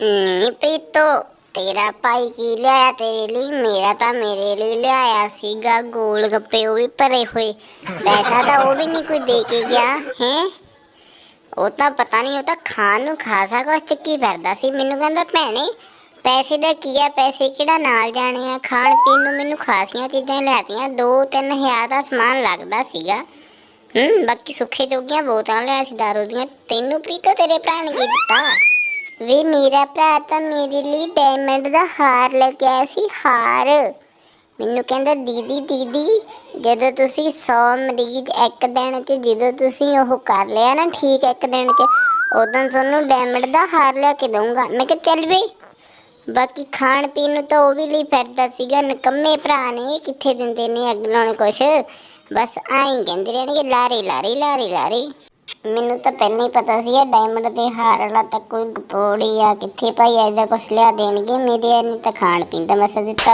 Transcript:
ਪ੍ਰੀਤੋ, ਤੇਰਾ ਭਾਈ ਕੀ ਲਿਆਇਆ ਤੇਰੇ ਲਈ? ਮੇਰਾ ਤਾਂ ਮੇਰੇ ਲਈ ਲਿਆਇਆ ਸੀਗਾ। ਗੋਲ ਗੱਪੇ ਉਹ ਵੀ ਭਰੇ ਹੋਏ। ਪੈਸਾ ਤਾਂ ਉਹ ਵੀ ਨਹੀਂ ਕੋਈ ਦੇ ਕੇ ਗਿਆ, ਹੈ? ਉਹ ਤਾਂ ਪਤਾ ਨਹੀਂ, ਉਹ ਤਾਂ ਖਾਣ ਨੂੰ ਖਾਸਾ ਕੁਛ ਚੱਕੀ ਫਿਰਦਾ ਸੀ। ਮੈਨੂੰ ਕਹਿੰਦਾ, ਭੈਣੇ, ਪੈਸੇ ਦਾ ਕੀ ਆ? ਪੈਸੇ ਕਿਹੜਾ ਨਾਲ ਜਾਣੇ ਆ? ਖਾਣ ਪੀਣ ਨੂੰ ਮੈਨੂੰ ਖਾਸੀਆਂ ਚੀਜ਼ਾਂ ਲਿਆਤੀਆਂ। 2-3 ਹਜ਼ਾਰ ਦਾ ਸਮਾਨ ਲੱਗਦਾ ਸੀਗਾ। ਹੂੰ, ਬਾਕੀ ਸੁੱਖੇ ਜੋਗੀਆਂ ਬੋਤਲਾਂ ਲਿਆ ਸੀ, ਦਾਰੂ ਦੀਆਂ। ਤੈਨੂੰ ਪ੍ਰੀਤੋ, ਤੇਰੇ ਭਰਾ ਨੇ ਕੀ ਦਿੱਤਾ? ਵੀ ਮੇਰਾ ਭਰਾ ਤਾਂ ਮੇਰੇ ਲਈ ਡਾਇਮੰਡ ਦਾ ਹਾਰ ਲੈ ਕੇ ਆਇਆ ਸੀ, ਹਾਰ। ਮੈਨੂੰ ਕਹਿੰਦਾ, ਦੀਦੀ ਦੀਦੀ, ਜਦੋਂ ਤੁਸੀਂ 100 ਮਰੀਜ਼ ਇੱਕ ਦਿਨ 'ਚ, ਜਦੋਂ ਤੁਸੀਂ ਉਹ ਕਰ ਲਿਆ ਨਾ ਠੀਕ ਇੱਕ ਦਿਨ 'ਚ, ਉਦੋਂ ਤੁਹਾਨੂੰ ਡਾਇਮੰਡ ਦਾ ਹਾਰ ਲਿਆ ਕੇ ਦਊਂਗਾ। ਮੈਂ ਕਿਹਾ, ਚੱਲ ਵੀ। ਬਾਕੀ ਖਾਣ ਪੀਣ ਨੂੰ ਤਾਂ ਉਹ ਵੀ ਲਈ ਫਿਰਦਾ ਸੀਗਾ, ਨਕੰਮੇ ਭਰਾ ਨੇ ਕਿੱਥੇ ਦਿੰਦੇ ਨੇ ਅੱਗ ਨੇ ਕੁਛ? ਬਸ ਆਈ ਕਹਿੰਦੇ ਰਹਿਣਗੇ, ਲਾਰੀ ਲਾਰੀ ਲਾਰੀ ਲਾਰੀ। ਮੈਨੂੰ ਤਾਂ ਪਹਿਲਾਂ ਹੀ ਪਤਾ ਸੀ ਇਹ ਡਾਇਮੰਡ ਦੇ ਹਾਰ ਵਾਲਾ ਤਾਂ ਕੋਈ ਗਪੋੜੀ ਆ, ਕਿੱਥੇ ਭਾਈ ਐਦਾ ਕੁਛ ਲਿਆ ਦੇਣਗੇ? ਮੇਰੇ ਨਹੀਂ ਤਾਂ ਖਾਣ ਪੀਣ ਦਾ ਮਸਾ ਦਿੱਤਾ